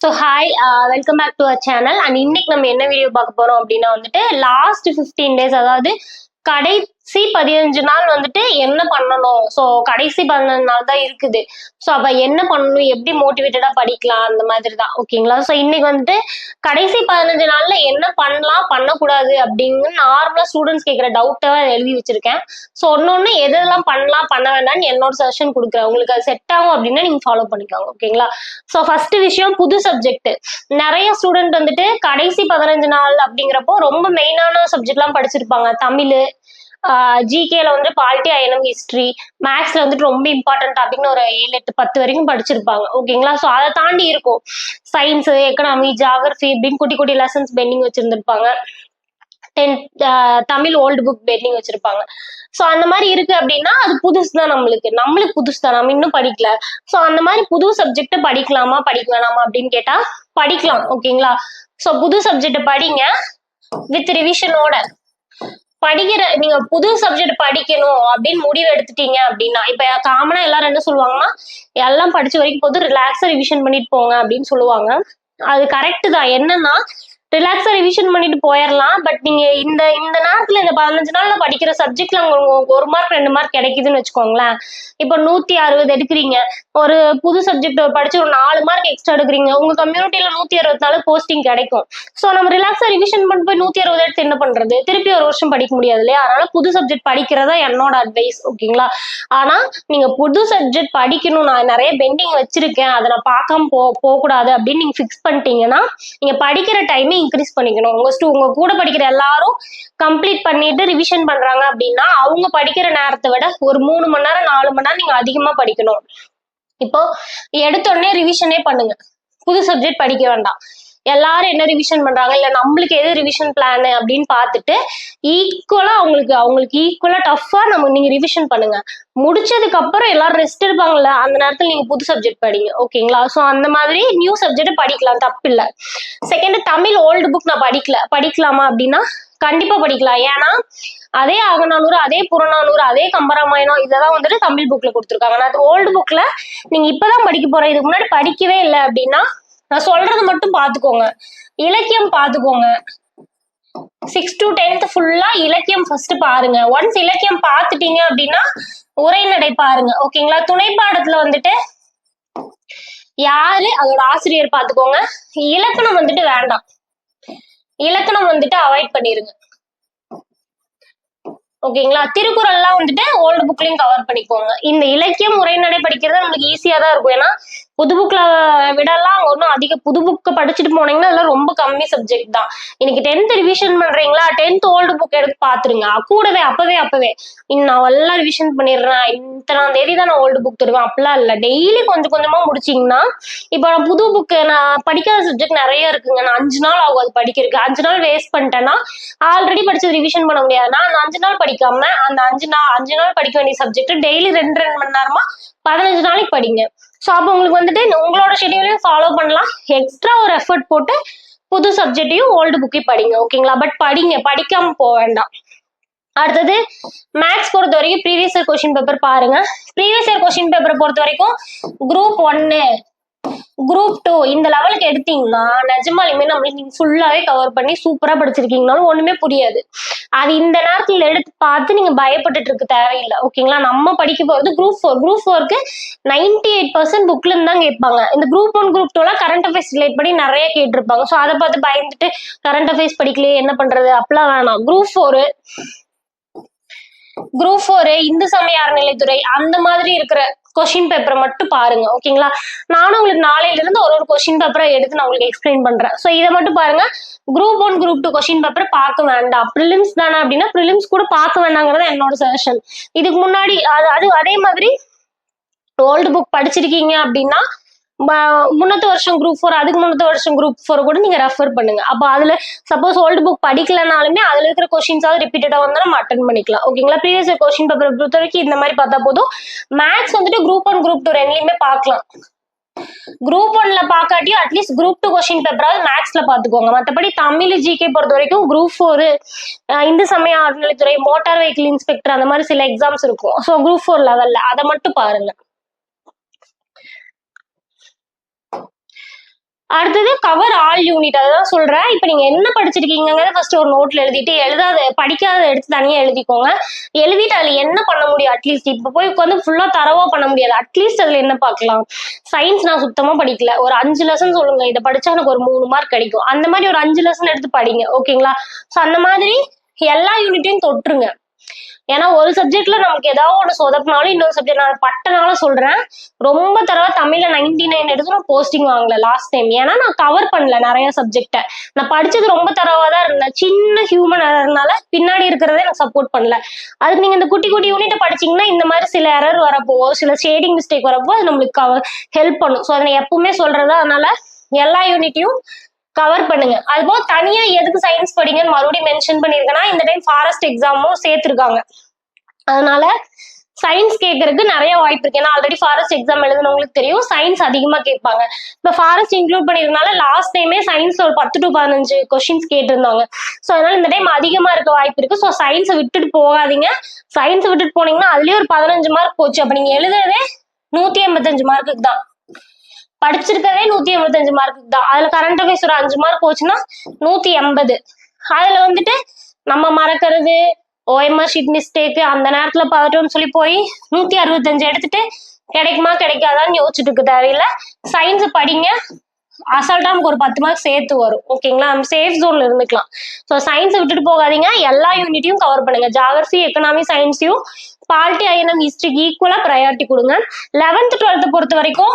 So hi welcome back to our channel and இன்னைக்கு நம்ம என்ன வீடியோ பார்க்க போறோம் அப்படின்னா வந்துட்டு லாஸ்ட் ஃபிஃப்டீன் டேஸ் அதாவது கடை கடைசி பதினஞ்சு நாள் வந்துட்டு என்ன பண்ணணும்? ஸோ கடைசி பதினஞ்சு நாள் தான் இருக்குது. ஸோ அப்போ என்ன பண்ணணும்? எப்படி மோட்டிவேட்டடாக படிக்கலாம்? அந்த மாதிரி தான் ஓகேங்களா ஸோ இன்னைக்கு வந்துட்டு கடைசி பதினஞ்சு நாளில் என்ன பண்ணலாம்? பண்ணக்கூடாது அப்படின்னு நார்மலாக ஸ்டூடெண்ட்ஸ் கேட்குற டவுட்டை எழுதி வச்சிருக்கேன். ஸோ ஒன்று ஒன்று எதெல்லாம் பண்ணலாம்? பண்ண வேண்டாம்னு என்னோட செஷன் கொடுக்குறேன். உங்களுக்கு அது செட் ஆகும் அப்படின்னா நீங்கள் ஃபாலோ பண்ணிக்கோங்க. ஓகேங்களா ஸோ ஃபர்ஸ்ட் விஷயம் புது சப்ஜெக்ட் நிறைய ஸ்டூடெண்ட் வந்துட்டு கடைசி பதினஞ்சு நாள் அப்படிங்கிறப்போ ரொம்ப மெயினான சப்ஜெக்ட்லாம் படிச்சிருப்பாங்க. தமிழ் ஜிகேல வந்து பாலிட்டி ஐஎனம் ஹிஸ்ட்ரி மேக்ஸ்ல வந்துட்டு ரொம்ப இம்பார்ட்டன்ட் டாபிக்னு ஒரு ஏழு எட்டு பத்து வரைக்கும் படிச்சிருப்பாங்க. ஓகேங்களா ஸோ அதை தாண்டி இருக்கும். சயின்ஸ் எக்கனாமி ஜாகிரபி இப்படின்னு குட்டி குட்டி lessons pending வச்சிருந்திருப்பாங்க. Tenth Tamil old book pending வச்சிருப்பாங்க. ஸோ அந்த மாதிரி இருக்கு அப்படின்னா அது புதுசு தான் நம்மளுக்கு. நம்மளுக்கு புதுசு தான். நம்ம இன்னும் படிக்கல. ஸோ அந்த மாதிரி புது சப்ஜெக்ட் படிக்கலாமா படிக்க வேணாமா அப்படின்னு கேட்டா படிக்கலாம். ஓகேங்களா ஸோ புது சப்ஜெக்ட் படிங்க. வித் ரிவிஷனோட படிக்கிற நீங்க புது சப்ஜெக்ட் படிக்கணும் அப்படின்னு முடிவு எடுத்துட்டீங்க அப்படின்னா இப்ப காமனா எல்லாரும் என்ன சொல்லுவாங்கன்னா எல்லாம் படிச்ச வரைக்கும் போது ரிலாக்ஸா ரிவிஷன் பண்ணிட்டு போங்க அப்படின்னு சொல்லுவாங்க. அது கரெக்ட் தான். என்னன்னா ரிலாக்ஸா ரிவிஷன் பண்ணிட்டு போயிடலாம் பட் நீங்க இந்த இந்த நேரத்துல இந்த பதினஞ்சு நாள்ல படிக்கிற சப்ஜெக்ட்ல உங்களுக்கு ஒரு மார்க் ரெண்டு மார்க் கிடைக்குதுன்னு வச்சுக்கோங்களேன். இப்போ நூத்தி அறுபது எடுக்கிறீங்க. ஒரு புது சப்ஜெக்ட் படிச்சு ஒரு நாலு மார்க் எக்ஸ்ட்ரா எடுக்கிறீங்க. உங்க கம்யூனிட்டியில நூத்தி அறுபத்தி நாலு போஸ்டிங் கிடைக்கும். ஸோ நம்ம ரிலாக்ஸா ரிவிஷன் பண்ணி போய் நூத்தி அறுபது எடுத்து என்ன பண்றது? திருப்பி ஒரு வருஷம் படிக்க முடியாது இல்லையா? அதனால புது சப்ஜெக்ட் படிக்கிறதா என்னோட அட்வைஸ் ஓகேங்களா ஆனா நீங்க புது சப்ஜெக்ட் படிக்கணும். நான் நிறைய பெண்டிங் வச்சிருக்கேன். அதை நான் பார்க்காம போ போகக்கூடாது அப்படின்னு நீங்க ஃபிக்ஸ் பண்ணிட்டீங்கன்னா நீங்க படிக்கிற டைமே இன்க்ரீஸ் பண்ணிக்கணும். உங்க ஸ்டூ உங்க கூட படிக்கிற எல்லாரும் கம்ப்ளீட் பண்ணிட்டு ரிவிஷன் பண்றாங்க அப்படின்னா அவங்க படிக்கிற நேரத்தை விட ஒரு மூணு மணி நேரம் நாலு மணி நேரம் நீங்க அதிகமா படிக்கணும். இப்போ எடுத்த உடனே ரிவிஷனே பண்ணுங்க. புது சப்ஜெக்ட் படிக்க வேண்டாம். எல்லாரும் என்ன ரிவிஷன் பண்றாங்க? இல்ல நம்மளுக்கு எது ரிவிஷன் பிளான் அப்படின்னு பார்த்துட்டு ஈக்குவலா அவங்களுக்கு அவங்களுக்கு ஈக்குவலா டஃபா நம்ம நீங்க ரிவிஷன் பண்ணுங்க. முடிச்சதுக்கு அப்புறம் எல்லாரும் ரெஸ்ட் எடுப்பாங்கல்ல? அந்த நேரத்துல நீங்க புது சப்ஜெக்ட் படிங்க. ஓகேங்களா ஸோ அந்த மாதிரி நியூ சப்ஜெக்ட் படிக்கலாம். தப்பு இல்ல செகண்ட் தமிழ் ஓல்டு புக் நான் படிக்கல. படிக்கலாமா அப்படின்னா கண்டிப்பா படிக்கலாம். ஏன்னா அதே அகநானூறு அதே புறநானூறு அதே கம்பராமாயணம் இதெல்லாம் வந்துட்டு தமிழ் புக்ல கொடுத்துருக்காங்க. நான் ஓல்டு புக்ல நீங்க இப்பதான் படிக்க போற இதுக்கு முன்னாடி படிக்கவே இல்லை அப்படின்னா நான் சொல்றது மட்டும் பாத்துக்கோங்க. இலக்கியம் பாத்துக்கோங்க. சிக்ஸ் டு டென்த் ஃபுல்லா இலக்கியம் ஃபர்ஸ்ட் பாருங்க. ஒன்ஸ் இலக்கியம் பாத்துட்டீங்க அப்படின்னா உரைநடை பாருங்க. ஓகேங்களா துணை பாடத்துல வந்துட்டு யாரு? அதோட ஆசிரியர் பாத்துக்கோங்க. இலக்கணம் வந்துட்டு வேண்டாம். இலக்கணம் வந்துட்டு அவாய்ட் பண்ணிருங்க. ஓகேங்களா திருக்குறள்லாம் வந்துட்டு ஓல்டு புக்லயும் கவர் பண்ணிக்கோங்க. இந்த இலக்கியம் உரைநடை படிக்கிறது நம்மளுக்கு ஈஸியா தான் இருக்கும். ஏன்னா புது புக்ல விடலாம். ஒன்றும் அதிக புது புக்கை படிச்சுட்டு போனீங்கன்னா அதெல்லாம் ரொம்ப கம்மி சப்ஜெக்ட் தான். இன்னைக்கு டென்த் ரிவிஷன் பண்றீங்களா? டென்த் ஓல்டு புக் எடுத்து பாத்துருங்க. கூடவே அப்பவே அப்பவே. இன்னும் நான் எல்லாம் ரிவிஷன் பண்ணிடுறேன். இத்தனாம் தேதி தான் நான் ஓல்டு புக் தருவேன். அப்படிலாம் இல்லை. டெய்லி கொஞ்சம் கொஞ்சமா முடிச்சிங்கன்னா இப்போ நான் புது புக்கு நான் படிக்காத சப்ஜெக்ட் நிறைய இருக்குங்க. நான் அஞ்சு நாள் ஆகும் அது படிக்கிறதுக்கு. அஞ்சு நாள் வேஸ்ட் பண்ணிட்டேன்னா ஆல்ரெடி படிச்சது ரிவிஷன் பண்ண முடியாதுன்னா அந்த அஞ்சு நாள் படிக்காம அந்த அஞ்சு நாள் அஞ்சு நாள் படிக்க வேண்டிய சப்ஜெக்ட் டெய்லி ரெண்டு ரெண்டு மணி நேரமா பதினஞ்சு நாளைக்கு படிங்க. ஸோ அப்போ உங்களுக்கு வந்துட்டு உங்களோட ஷெடியூலையும் ஃபாலோ பண்ணலாம். எக்ஸ்ட்ரா ஒரு எஃபர்ட் போட்டு புது சப்ஜெக்டையும் ஓல்டு புக்கையும் படிங்க ஓகேங்களா பட் படிங்க படிக்காம போக வேண்டாம். அடுத்தது மேக்ஸ் பொறுத்த வரைக்கும் ப்ரீவியஸ் இயர் கொஸ்டின் பேப்பர் பாருங்க. ப்ரீவியஸ் இயர் கொஸ்டின் பேப்பரை பொறுத்த வரைக்கும் குரூப் ஒன்னு குரூப் டூ இந்த லெவலுக்கு எடுத்தீங்கன்னா நிஜமாலுமே நம்மளுக்கு நீங்க ஃபுல்லாவே கவர் பண்ணி சூப்பரா படிச்சிருக்கீங்கனாலும் ஒண்ணுமே புரியாது. அது இந்த நேரத்துல எடுத்து பார்த்து நீங்க பயப்பட்டுட்டு இருக்க தேவையில்லை. ஓகேங்களா நம்ம படிக்க போறது குரூப் ஃபோர் குரூப் ஃபோருக்கு நைன்டி எயிட் பர்சன்ட் புக்ல இருந்து தான் கேட்பாங்க. இந்த குரூப் ஒன் குரூப் டூலாம் கரண்ட் அஃபேர்ஸ் ரிலேட் பண்ணி நிறைய கேட்டிருப்பாங்க. ஸோ அதை பார்த்து பயந்துட்டு கரண்ட் அஃபேர்ஸ் படிக்கலையே என்ன பண்றது? அப்படிலாம் வேணாம். Group four group four Hindu சமய அறநிலைத்துறை அந்த மாதிரி இருக்கிற கொஷின் பேப்பரை மட்டும் பாருங்க ஓகேங்களா நானும் உங்களுக்கு நாளையில இருந்து ஒரு ஒரு கொஷின் பேப்பரை எடுத்து நான் உங்களுக்கு எக்ஸ்பிளைன் பண்றேன். ஸோ இதை மட்டும் பாருங்க. Group one group two question பேப்பரை பார்க்க வேண்டாம். ப்ரிலிம்ஸ் தானே அப்படின்னா ப்ரிலிம்ஸ் கூட பார்க்க வேண்டாங்கிறது என்னோட சஜஷன் இதுக்கு முன்னாடி அது அது அதே மாதிரி ஓல்டு புக் படிச்சிருக்கீங்க அப்படின்னா முன்னத்து வருஷம் குரூப் ஃபோர் அதுக்கு முன்னத்து வருஷம் குரூப் ஃபோர் கூட நீங்க ரெஃபர் பண்ணுங்க. அப்போ அதுல சப்போஸ் ஓல்டு புக் படிக்கலனாலுமே அதுல இருக்கிற கொஸ்டின்ஸாவது ரிப்பீட்டடா வந்தால் நம்ம அட்டன் பண்ணிக்கலாம். ஓகேங்களா ப்ரீவியஸ் கொஸ்டின் பேப்பர் பொறுத்த வரைக்கும் இந்த மாதிரி பார்த்தா போதும். மேக்ஸ் வந்துட்டு குரூப் ஒன் குரூப் டூ ரெண்டுலையுமே பார்க்கலாம். குரூப் ஒன்ல பாக்காட்டியும் at least group two question பேப்பராவது மேக்ஸ்ல பாத்துக்கோங்க மற்றபடி தமிழ் ஜிகே பொறுத்த வரைக்கும் குரூப் ஃபோர் இந்து சமய அறநிலைத்துறை மோட்டார் வெஹிக்கிள் இன்ஸ்பெக்டர் அந்த மாதிரி சில எக்ஸாம்ஸ் இருக்கும். ஸோ குரூப் ஃபோர் லெவல்ல அதை மட்டும் பாருங்க. அடுத்தது கவர் ஆல் யூனிட் அதுதான் சொல்றேன். இப்போ நீங்க என்ன படிச்சிருக்கீங்கிறத ஃபர்ஸ்ட் ஒரு நோட்ல எழுதிட்டு எழுதாத படிக்காத எடுத்து தனியா எழுதிக்கோங்க. எழுதிட்டு அதுல என்ன பண்ண முடியும்? அட்லீஸ்ட் இப்போ போய் உட்காந்து ஃபுல்லா தரவா பண்ண முடியாது. அட்லீஸ்ட் அதுல என்ன பார்க்கலாம்? சயின்ஸ் நான் சுத்தமா படிக்கல. ஒரு அஞ்சு லெசன் சொல்லுங்க. இதை படிச்சா எனக்கு ஒரு மூணு மார்க் கிடைக்கும். அந்த மாதிரி ஒரு அஞ்சு லெசன் எடுத்து படிங்க. ஓகேங்களா ஸோ அந்த மாதிரி எல்லா யூனிட்டையும் தொட்டுருங்க. ஏன்னா ஒரு சப்ஜெக்ட்ல நமக்கு ஏதாவது ஒன்று சொதப்பினாலும் இன்னொரு சப்ஜெக்ட் நான் பட்டனால சொல்றேன். ரொம்ப தடவை தமிழ்ல நைன்டி நைன் எடுத்து நான் போஸ்டிங் வாங்கல லாஸ்ட் டைம் ஏன்னா நான் கவர் பண்ணல நிறைய சப்ஜெக்டை நான் படிச்சது ரொம்ப தரவா தான் இருந்தேன். சின்ன ஹியூமன் எரர்னால பின்னாடி இருக்கிறதே எனக்கு சப்போர்ட் பண்ணல. அதுக்கு நீங்க இந்த குட்டி குட்டி யூனிட்டை படிச்சீங்கன்னா இந்த மாதிரி சில எரர் வரப்போ சில ஷேடிங் மிஸ்டேக் வரப்போ அது நம்மளுக்கு கவர் ஹெல்ப் பண்ணும். ஸோ அதை எப்பவுமே சொல்றது அதனால எல்லா யூனிட்டையும் கவர் பண்ணுங்க. அது போக தனியா எதுக்கு சயின்ஸ் படிங்கன்னு மறுபடியும் மென்ஷன் பண்ணிருக்கேன்னா இந்த டைம் ஃபாரஸ்ட் எக்ஸாமும் சேர்த்திருக்காங்க. அதனால சயின்ஸ் கேட்கறதுக்கு நிறைய வாய்ப்பு இருக்கு. ஏன்னா ஆல்ரெடி ஃபாரஸ்ட் எக்ஸாம் எழுதுனவங்களுக்கு தெரியும் சயின்ஸ் அதிகமா கேட்பாங்க. இப்போ ஃபாரஸ்ட் இன்க்ளூட் பண்ணியிருந்தனால லாஸ்ட் டைமே சயின்ஸ்ல ஒரு பத்து டு பதினஞ்சு கொஸ்டின்ஸ் கேட்டிருந்தாங்க. ஸோ அதனால இந்த டைம் அதிகமா இருக்க வாய்ப்பு இருக்கு. ஸோ சயின்ஸை விட்டுட்டு போகாதீங்க. சயின்ஸை விட்டுட்டு போனீங்கன்னா அதுலயே ஒரு பதினஞ்சு மார்க் போச்சு. அப்ப நீங்க எழுதுறதே நூத்தி எண்பத்தஞ்சு மார்க்குக்கு தான். படிச்சிருக்கிறதே நூத்தி எழுபத்தஞ்சு மார்க் தான். அதுல கரண்ட் அஃபேர்ஸ் ஒரு அஞ்சு மார்க் போச்சுன்னா நூத்தி எண்பது. அதுல வந்துட்டு நம்ம மறக்கிறது ஓஎம்ஆர் ஷீட் மிஸ்டேக் அந்த நேரத்துல பார்த்துட்டோம்னு சொல்லி போய் நூத்தி அறுபத்தஞ்சு எடுத்துட்டு கிடைக்குமா கிடைக்காதான்னு யோசிச்சுட்டு இருக்கு தேவையில்ல சயின்ஸ் படிங்க அசால்ட்டா நமக்கு ஒரு பத்து மார்க் சேர்த்து வரும். ஓகேங்களா நம்ம சேஃப் ஜோன்ல இருந்துக்கலாம். ஸோ சயின்ஸை விட்டுட்டு போகாதீங்க. எல்லா யூனிட்டையும் கவர் பண்ணுங்க. ஜாகிரபி எக்கனாமி சயின்ஸையும் பாலிட்டி ஐஎன்எம் ஹிஸ்ட்ரிக்கு ஈக்குவலா ப்ரையாரிட்டி கொடுங்க. லெவன்த் டுவெல்த் பொறுத்த வரைக்கும்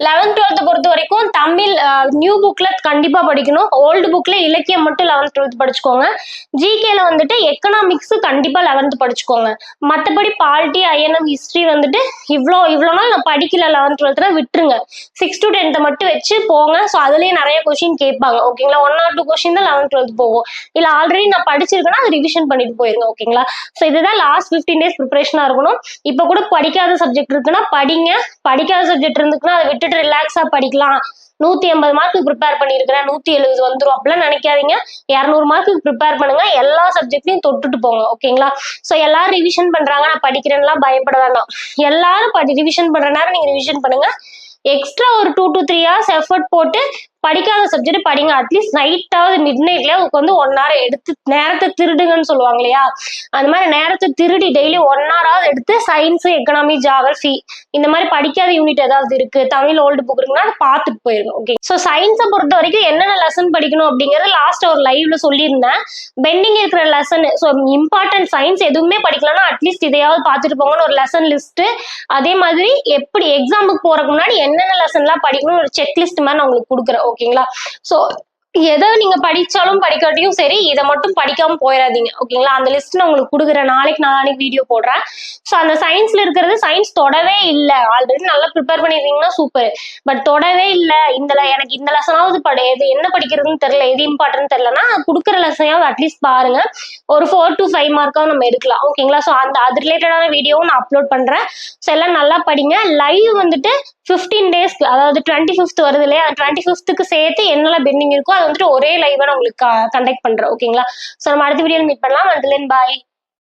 லெவன்த் டுவெல்த் பொறுத்த வரைக்கும் தமிழ் நியூ புக்ல கண்டிப்பா படிக்கணும். ஓல்டு புக்ல இலக்கியம் மட்டும் லெவன்த் டுவெல்த் படிச்சுக்கோங்க. ஜிகேல வந்துட்டு எக்கனாமிக்ஸ் கண்டிப்பா லெவன்த் படிச்சுக்கோங்க. மற்றபடி பால்டி ஐஎன்எம் ஹிஸ்டரி வந்துட்டு இவ்வளோ இவ்வளோ நாள் நான் படிக்கல லெவன்த் டுவெல்த்னா விட்டுருங்க. சிக்ஸ் டு டென்த்தை மட்டும் வச்சு போங்க. ஸோ அதுலயே நிறைய கொஸ்டின் கேட்பாங்க. ஓகேங்களா ஒன் ஆர் டூ கொஸ்டின் தான் லெவன்த் டுவெல்த் போகும். இல்ல ஆல்ரெடி நான் படிச்சிருக்கேன்னா அது ரிவிஷன் பண்ணிட்டு போயிருங்க. ஓகேங்களா ஸோ இதுதான் லாஸ்ட் ஃபிஃப்டீன் டேஸ் ப்ரிப்பரேஷனா இருக்கணும். இப்போ கூட படிக்காத சப்ஜெக்ட் இருக்குன்னா படிங்க. படிக்காத சப்ஜெக்ட் இருந்துக்குன்னா அதை விட்டு விட்டுட்டு ரிலாக்ஸா படிக்கலாம். நூத்தி எண்பது மார்க்கு ப்ரிப்பேர் பண்ணிருக்கிறேன். நூத்தி எழுபது வந்துரும் அப்படிலாம் நினைக்காதீங்க. இரநூறு மார்க்குக்கு ப்ரிப்பேர் பண்ணுங்க. எல்லா சப்ஜெக்ட்லையும் தொட்டுட்டு போங்க ஓகேங்களா ஸோ எல்லாரும் ரிவிஷன் பண்றாங்க. நான் படிக்கிறேன்லாம் பயப்பட வேண்டாம் எல்லாரும் படி ரிவிஷன் பண்ற நேரம் நீங்க ரிவிஷன் பண்ணுங்க. எக்ஸ்ட்ரா ஒரு two to three hours effort போட்டு படிக்காத சப்ஜெக்ட் படிங்க. அட்லீஸ்ட் நைட்டாவது மிட் நைட்ல உட்காந்து ஒன் ஹவர் எடுத்து நேரத்தை திருடுங்கன்னு சொல்லுவாங்க இல்லையா? அந்த மாதிரி நேரத்தை திருடி டெய்லி ஒன் ஹவராவது எடுத்து சயின்ஸ் எக்கனாமி ஜாகிரபி இந்த மாதிரி படிக்காத யூனிட் ஏதாவது இருக்கு தமிழ் ஓல்டு புக் இருக்குன்னா அதை பார்த்துட்டு போயிருங்க ஓகே ஸோ சயின்ஸை பொறுத்த வரைக்கும் என்னென்ன லெசன் படிக்கணும் அப்படிங்கறது லாஸ்ட் ஒரு லைவ்ல சொல்லியிருந்தேன். பெண்டிங் இருக்கிற லெசன் ஸோ இம்பார்ட்டன்ட் சயின்ஸ் எதுவுமே படிக்கலன்னா அட்லீஸ்ட் இதையாவது பார்த்துட்டு போங்கன்னு ஒரு லெசன் லிஸ்ட் அதே மாதிரி எப்படி எக்ஸாமுக்கு போறதுக்கு முன்னாடி என்னென்ன லெசன்லாம் படிக்கணும் ஒரு செக் லிஸ்ட் மாதிரி நான் உங்களுக்கு கொடுக்குறேன் ஓகேங்களா? ஸோ எதை நீங்க படிச்சாலும் படிக்காட்டியும் சரி இதை மட்டும் படிக்காம போயிடாதீங்க ஓகேங்களா அந்த லிஸ்ட் நான் உங்களுக்கு கொடுக்குறேன். நாளைக்கு நாளைக்கு வீடியோ போடுறேன். ஸோ அந்த சயின்ஸ்ல இருக்கிறது சயின்ஸ் தொடவே இல்லை. ஆல்ரெடி நல்லா ப்ரிப்பேர் பண்ணிருந்தீங்கன்னா சூப்பர் பட் தொடவே இல்லை. இந்த எனக்கு இந்த லெசனாவது படி. எது என்ன படிக்கிறதுன்னு தெரியல. எது இம்பார்ட்டன் தெரியலன்னா கொடுக்குற லெசனையாவது அட்லீஸ்ட் பாருங்க. ஒரு ஃபோர் டு ஃபைவ் மார்க்காக நம்ம எடுக்கலாம். ஓகேங்களா ஸோ அந்த அது ரிலேட்டடான வீடியோவும் நான் அப்லோட் பண்றேன். ஸோ எல்லாம் நல்லா படிங்க. லைவ் வந்துட்டு ஃபிஃப்டீன் டேஸ்க்கு அதாவது டுவெண்ட்டி ஃபிஃப்த் வருது இல்லையா? டுவெண்ட்டி ஃபிஃப்த்துக்கு சேர்த்து என்னெல்லாம் பெண்டிங் இருக்கோ அது வந்துட்டு ஒரே லைவாக நான் உங்களுக்கு கண்டக்ட் பண்றேன். ஓகேங்களா ஸோ நம்ம அடுத்த வீடியோ மீட் பண்ணலாம். அதுலேருந்து பாய்